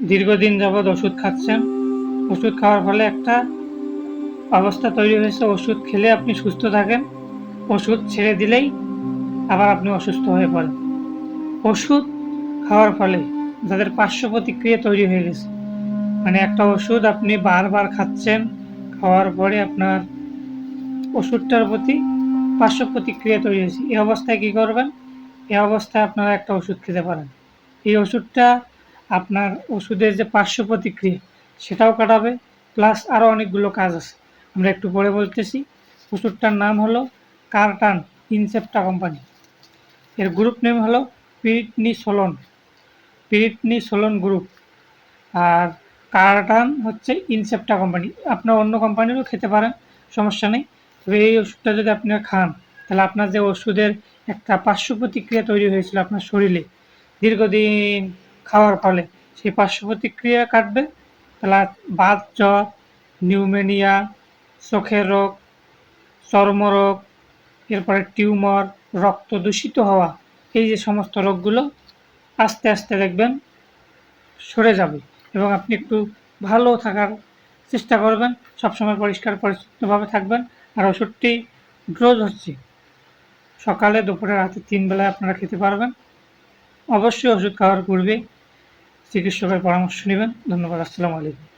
দীর্ঘদিন যাবৎ ওষুধ খাচ্ছেন। ওষুধ খাওয়ার ফলে একটা অবস্থা তৈরি হয়েছে। ওষুধ খেলে আপনি সুস্থ থাকেন। ওষুধ ছেড়ে দিলেই আবার আপনি অসুস্থ হয়ে পড়েন। ওষুধ খাওয়ার ফলে যাদের পার্শ্ব প্রতিক্রিয়া তৈরি হয়ে গেছে মানে একটা ওষুধ আপনি বারবার খাচ্ছেন, খাওয়ার পরে আপনার ওষুধটার প্রতি পার্শ্ব প্রতিক্রিয়া তৈরি হয়েছে। এই অবস্থায় কী করবেন? এই অবস্থায় আপনারা একটা ওষুধ খেতে পারেন। এই ওষুধটা আপনার ওষুধের যে পার্শ্ব প্রতিক্রিয়া, সেটাও কাটাবে প্লাস আরও অনেকগুলো কাজ আছে। আমরা একটু পরে বলতেছি, ওষুধটার নাম হলো কার্টান ইনসেপ্টা কোম্পানি। এর গ্রুপ নেম হলো পিরিটনি সোলন গ্রুপ আর কার্টান হচ্ছে ইনসেপ্টা কোম্পানি। আপনার অন্য কোম্পানিরও খেতে পারেন, সমস্যা নেই। তবে এই ওষুধটা যদি আপনি খান, তাহলে আপনার যে ওষুধের একটা পার্শ্ব প্রতিক্রিয়া তৈরি হয়েছিল আপনার শরীরে, দীর্ঘদিন খাওয়ার ফলে সেই পার্শ্ব প্রতিক্রিয়া কাটবে। প্লাস বাত জ্বর, নিউমেনিয়া, চোখের রোগ, চর্মরোগ, এরপরে টিউমার, রক্ত দূষিত হওয়া, এই যে সমস্ত রোগগুলো আস্তে আস্তে দেখবেন সরে যাবে এবং আপনি একটু ভালো থাকার চেষ্টা করবেন, সবসময় পরিষ্কার পরিচ্ছন্নভাবে থাকবেন। আর ওষুধটি ডোজ হচ্ছে। সকালে, দুপুরে, রাতে তিন বেলায় আপনারা খেতে পারবেন। অবশ্যই ওষুধ খাওয়ার পূর্বে চিকিৎসকের পরামর্শ নেবেন। ধন্যবাদ আসসালামু আলাইকুম।